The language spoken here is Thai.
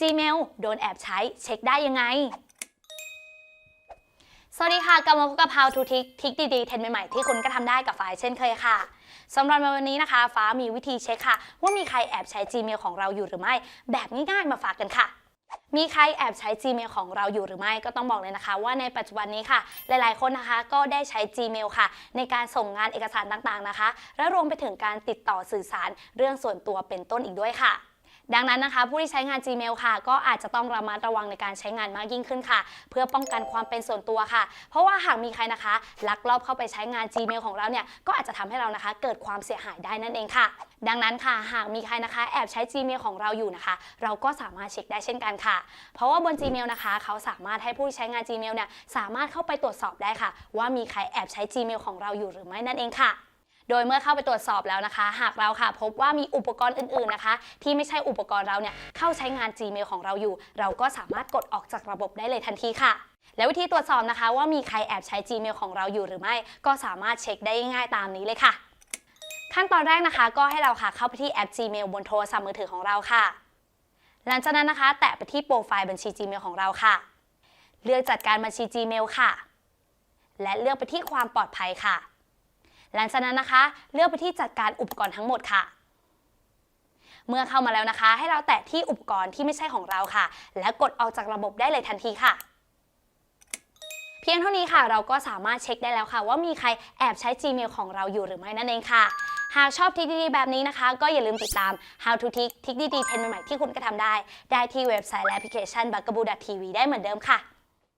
Gmail โดนแอบใช้เช็คได้ยังไง สวัสดีค่ะ กลับมาพบกับ How to Tick ทิกดีๆเทรนใหม่ๆ ที่คุณก็ทำได้กับฝ่ายเช่นเคยค่ะสำหรับในวันนี้นะคะ ฟ้ามีวิธีเช็คค่ะ ว่ามีใครแอบใช้ Gmail ของเราอยู่หรือไม่ แบบง่ายๆมาฝากกันค่ะมีใครแอบใช้ Gmail ของเราอยู่หรือไม่ก็ต้องบอกเลยนะคะ ว่าในปัจจุบันนี้ค่ะ หลายๆ คนนะคะก็ได้ใช้ Gmail ค่ะ ในการส่งงานเอกสารต่างๆนะคะ และรวมไปถึงการติดต่อสื่อสารเรื่องส่วนตัวเป็นต้นอีกด้วยค่ะ ดังนั้นนะคะ ผู้ที่ใช้งาน Gmail ค่ะ ก็อาจจะต้องระมัดระวังในการใช้งานมากยิ่งขึ้นค่ะ เพื่อป้องกันความเป็นส่วนตัวค่ะ เพราะว่าหากมีใครนะคะ ลักลอบเข้าไปใช้งาน Gmail ของเราเนี่ยก็อาจจะทำให้เรานะคะ เกิดความเสียหายได้นั่นเองค่ะ ดังนั้นค่ะ หากมีใครนะคะแอบใช้ Gmail ของเราอยู่นะคะ เราก็สามารถเช็คได้เช่นกันค่ะ เพราะว่าบน Gmail นะคะ เขาสามารถให้ผู้ใช้งาน Gmail เนี่ยสามารถเข้าไปตรวจสอบได้ค่ะ ว่ามีใครแอบใช้ Gmail ของเราอยู่หรือไม่นั่นเองค่ะ โดยเมื่อเข้าไปตรวจสอบแล้วนะคะ หากเราค่ะพบว่ามีอุปกรณ์อื่นๆนะคะ ที่ไม่ใช่อุปกรณ์เราเนี่ยเข้าใช้งาน Gmail ของเราอยู่ เราก็สามารถกดออกจากระบบได้เลยทันทีค่ะแล้ววิธีตรวจสอบนะคะว่ามีใครแอบใช้ Gmail ของเราอยู่หรือไม่ ก็สามารถเช็คได้ง่ายๆตามนี้เลยค่ะ ขั้นตอนแรกนะคะ ก็ให้เราค่ะเข้าไปที่แอป Gmail บนโทรศัพท์มือถือของเราค่ะ หลังจากนั้นนะคะ แตะไปที่โปรไฟล์บัญชี Gmail ของเราค่ะ เลือกจัดการบัญชี Gmail ค่ะ และเลือกไปที่ความปลอดภัยค่ะ หลังจากนั้นนะคะ เลือกไปที่จัดการอุปกรณ์ทั้งหมดค่ะ เมื่อเข้ามาแล้วนะคะ ให้เราแตะที่อุปกรณ์ที่ไม่ใช่ของเราค่ะ และกดออกจากระบบได้เลยทันทีค่ะเพียงเท่านี้ค่ะ เราก็สามารถเช็คได้แล้วค่ะ ว่ามีใครแอบใช้ Gmail ของเราอยู่หรือไม่นั่นเองค่ะ หากชอบทริคดีๆแบบนี้นะคะ ก็อย่าลืมติดตาม How to Tick ทริคดีๆเทรนด์ใหม่ๆที่คุณก็ทำได้ ได้ที่เว็บไซต์และแอปพลิเคชัน b u g a b o o TV ได้เหมือนเดิมค่ะ